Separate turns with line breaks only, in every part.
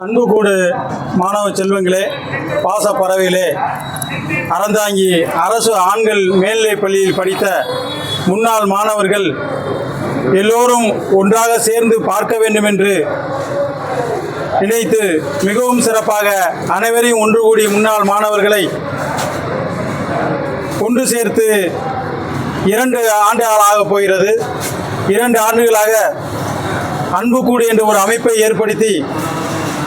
அன்பு கூடு மாணவ செல்வங்களே பாச பறவைகளே அறந்தாங்கி அரசு ஆண்கள் மேல்நிலைப் பள்ளியில் படித்த முன்னாள் மாணவர்கள் எல்லோரும் ஒன்றாக சேர்ந்து பார்க்க வேண்டும் என்று நினைத்து மிகவும் சிறப்பாக அனைவரையும் ஒன்று கூடிய முன்னாள் மாணவர்களை ஒன்று சேர்த்து இரண்டு ஆண்டுகளாக போகிறது. இரண்டு ஆண்டுகளாக அன்பு கூடு என்ற ஒரு அமைப்பை ஏற்படுத்தி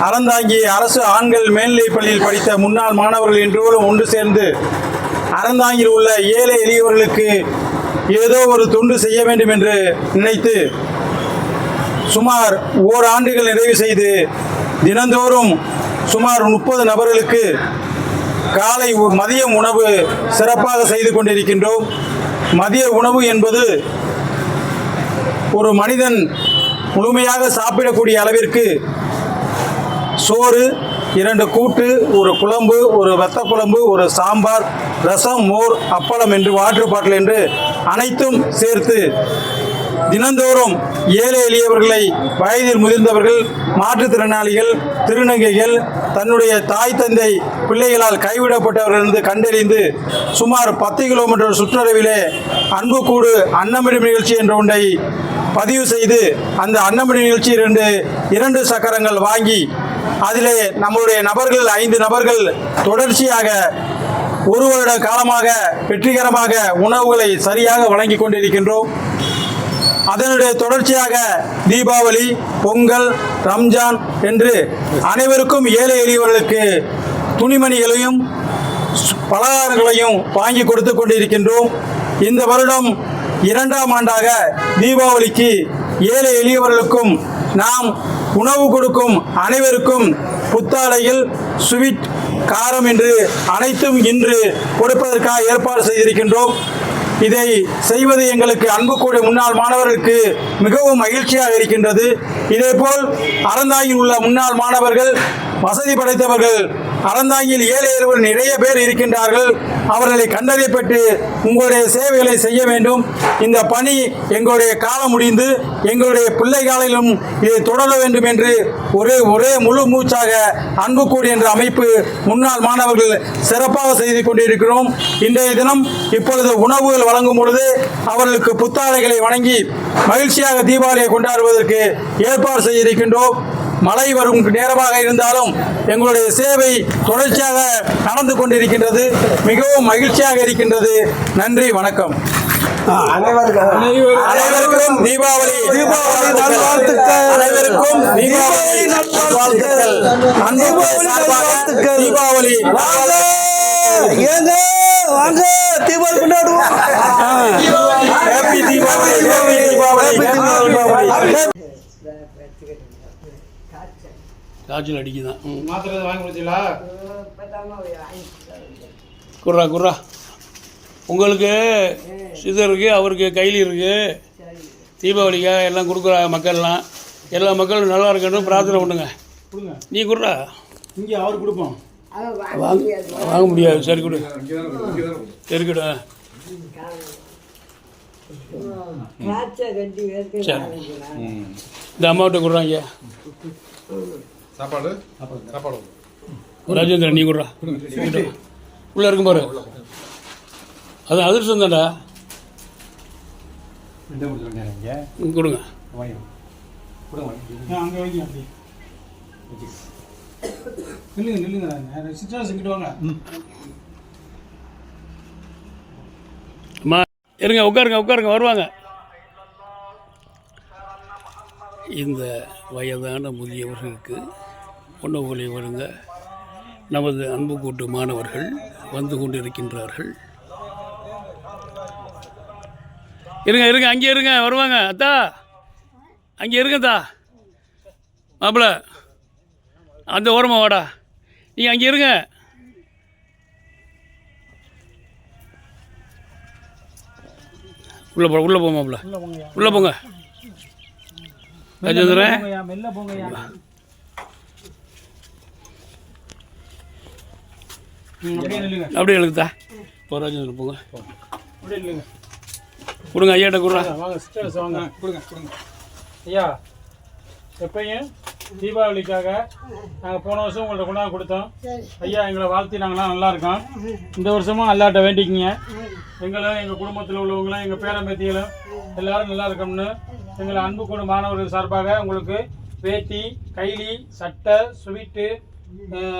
அறந்தாங்கி அரசு ஆண்கள் மேல்நிலைப் பள்ளியில் படித்த முன்னாள் மாணவர்கள் என்றோடும் ஒன்று சேர்ந்து அறந்தாங்கில் உள்ள ஏழை எளியவர்களுக்கு ஏதோ ஒரு தொண்டு செய்ய வேண்டும் என்று நினைத்து சுமார் ஓராண்டுகள் நிறைவு செய்து தினந்தோறும் சுமார் முப்பது நபர்களுக்கு காலை மதியம் உணவு சிறப்பாக செய்து கொண்டிருக்கின்றோம். மதிய உணவு என்பது ஒரு மனிதன் முழுமையாக சாப்பிடக்கூடிய அளவிற்கு சோறு இரண்டு கூட்டு ஒரு குழம்பு ஒரு வெத்த குழம்பு ஒரு சாம்பார் ரசம் மோர் அப்பளம் என்று வாட்டர் பாட்டில் என்று அனைத்தும் சேர்த்து தினந்தோறும் ஏழை எளியவர்களை வயதில் முதிர்ந்தவர்கள் மாற்றுத்திறனாளிகள் திருநங்கைகள் தன்னுடைய தாய் தந்தை பிள்ளைகளால் கைவிடப்பட்டவர்கள் என்று கண்டறிந்து சுமார் பத்து கிலோமீட்டர் சுற்றளவிலே அன்புக்கூடு அன்னமிடும் நிகழ்ச்சி என்ற ஒன்றை பதிவு செய்து அந்த அன்னமிடும் நிகழ்ச்சி இரண்டு இரண்டு சக்கரங்கள் வாங்கி அதிலே நம்முடைய நபர்கள் ஐந்து நபர்கள் தொடர்ச்சியாக ஒரு வருட காலமாக வெற்றிகரமாக உணவுகளை சரியாக வழங்கி கொண்டிருக்கின்றோம். அதனுடைய தொடர்ச்சியாக தீபாவளி பொங்கல் ரம்ஜான் என்று அனைவருக்கும் ஏழை எளியவர்களுக்கு துணிமணிகளையும் பலகாரங்களையும் வாங்கி கொடுத்து கொண்டிருக்கின்றோம். இந்த வருடம் இரண்டாம் ஆண்டாக தீபாவளிக்கு ஏழை எளியவர்களுக்கும் நாம் உணவு கொடுக்கும் அனைவருக்கும் புத்தாடையில் ஸ்வீட் காரம் என்று அனைத்தும் இன்று கொடுப்பதற்காக ஏற்பாடு செய்திருக்கின்றோம். இதை செய்வது எங்களுக்கு அன்பு கூடிய முன்னாள் மாணவர்களுக்கு மிகவும் மகிழ்ச்சியாக இருக்கின்றது. இதேபோல் அறந்தாயில் உள்ள முன்னாள் மாணவர்கள் வசதி படைத்தவர்கள் அறந்தாங்கியில் ஏழை எளியவர்கள் நிறைய பேர் இருக்கின்றார்கள். அவர்களை கண்டறியப்பட்டு உங்களுடைய சேவைகளை செய்ய வேண்டும். இந்த பணி எங்களுடைய காலம் முடிந்து எங்களுடைய பிள்ளை காலையிலும் இதை தொடர வேண்டும் என்று ஒரே ஒரே முழு மூச்சாக அன்புக்கூடி என்ற அமைப்பு முன்னாள் மாணவர்கள் சிறப்பாக செய்து கொண்டிருக்கிறோம். இன்றைய தினம் இப்பொழுது உணவுகள் வழங்கும் பொழுது அவர்களுக்கு புத்தாடைகளை வழங்கி மகிழ்ச்சியாக தீபாவளியை கொண்டாடுவதற்கு ஏற்பாடு செய்திருக்கின்றோம். மழை வரும் நேரமாக இருந்தாலும் எங்களுடைய சேவை தொடர்ச்சியாக நடந்து கொண்டிருக்கின்றது. மிகவும் மகிழ்ச்சியாக இருக்கின்றது. நன்றி வணக்கம். அனைவருக்கும் தீபாவளி தீபாவளி நல்வாழ்த்துக்கள். அனைவருக்கும் தீபாவளி நல்வாழ்த்துக்கள். தீபாவளி
ஏங்க வாங்க. தீபாவளி கொண்டாடுவோம்.
Happy Deepavali happy Deepavali. Deepavali.
காய்ச்சல் அடிக்குதான்.
மாத்திரை வாங்கி கொடுத்தீங்களா?
குர்ரா குர்ரா. உங்களுக்கு சிதருக்கு அவருக்கு கையில் இருக்கு. தீபாவளிக்காக எல்லாம் கொடுக்குற மக்கள்லாம். எல்லா மக்களும் நல்லா இருக்கணும் பிரார்த்தனை பண்ணுங்க. நீ குர்ரா.
இங்கே அவர் கொடுப்போம்?
வாங்க வாங்க முடியாது. சரி கொடு. சரி கொடு. இந்த அம்மாவிட்ட குடுறாங்க
சாப்பாடு? சாப்பாடு.
ராஜேந்திரன் நீ குடுறா. உள்ளே இருக்கும் பாரு. அது அதிர்ஷ்டம் தான்டா. ம், கொடுங்க.
அங்கே வைங்க அப்படி நில்லுங்க நில்லுங்க சிஸ்டர் இங்கிட்டு வாங்க.
இருங்க உட்காருங்க உட்காருங்க வருவாங்க. இந்த வயதான முதியவர்களுக்கு உணவுகளை வழங்க நமது அன்பு கூட்டு மாணவர்கள் வந்து கொண்டிருக்கின்றார்கள். இருங்க இருங்க அங்கே இருங்க வருவாங்க. அத்தா அங்கே இருங்க தா மாப்பிள்ள அந்த ஓரமாக வாடா. நீங்கள் அங்கே இருங்க. உள்ளே போ உள்ளே போ மாப்பிள்ள. உள்ளே போங்க. ராஜேந்திரன்
அப்படியே
எழுதுதா போ ராஜேந்திரன் போங்க. கொடுங்க ஐயாட்ட கொடுறா.
வாங்க கொடுங்க கொடுங்க. ஐயா எப்பையும் தீபாவளிக்காக நாங்கள் போன வருஷம் உங்கள்ட்ட கொண்டாந்து கொடுத்தோம். ஐயா எங்களை வாழ்த்தி நாங்களாம் நல்லா இருக்கோம். இந்த வருஷமும் அல்லாட்ட வேண்டிக்கிங்க. எங்களும் எங்கள் குடும்பத்தில் உள்ளவங்களும் எங்கள் பேரம்பேத்திகளும் எல்லாரும் நல்லா இருக்கணும்னு எங்களை அன்பு கொண்டு மாணவர்கள் சார்பாக உங்களுக்கு வேட்டி கைலி சட்டை ஸ்வீட்டு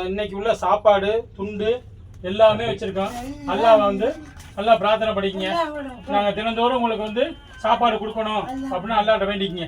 இன்னைக்கு உள்ள சாப்பாடு துண்டு எல்லாமே வச்சுருக்கோம். அல்லாஹ் வந்து நல்லா பிரார்த்தனை படிக்கங்க. நாங்கள் தினந்தோறும் உங்களுக்கு வந்து சாப்பாடு கொடுக்கணும் அப்படின்னு அல்லாட்ட வேண்டிக்கிங்க.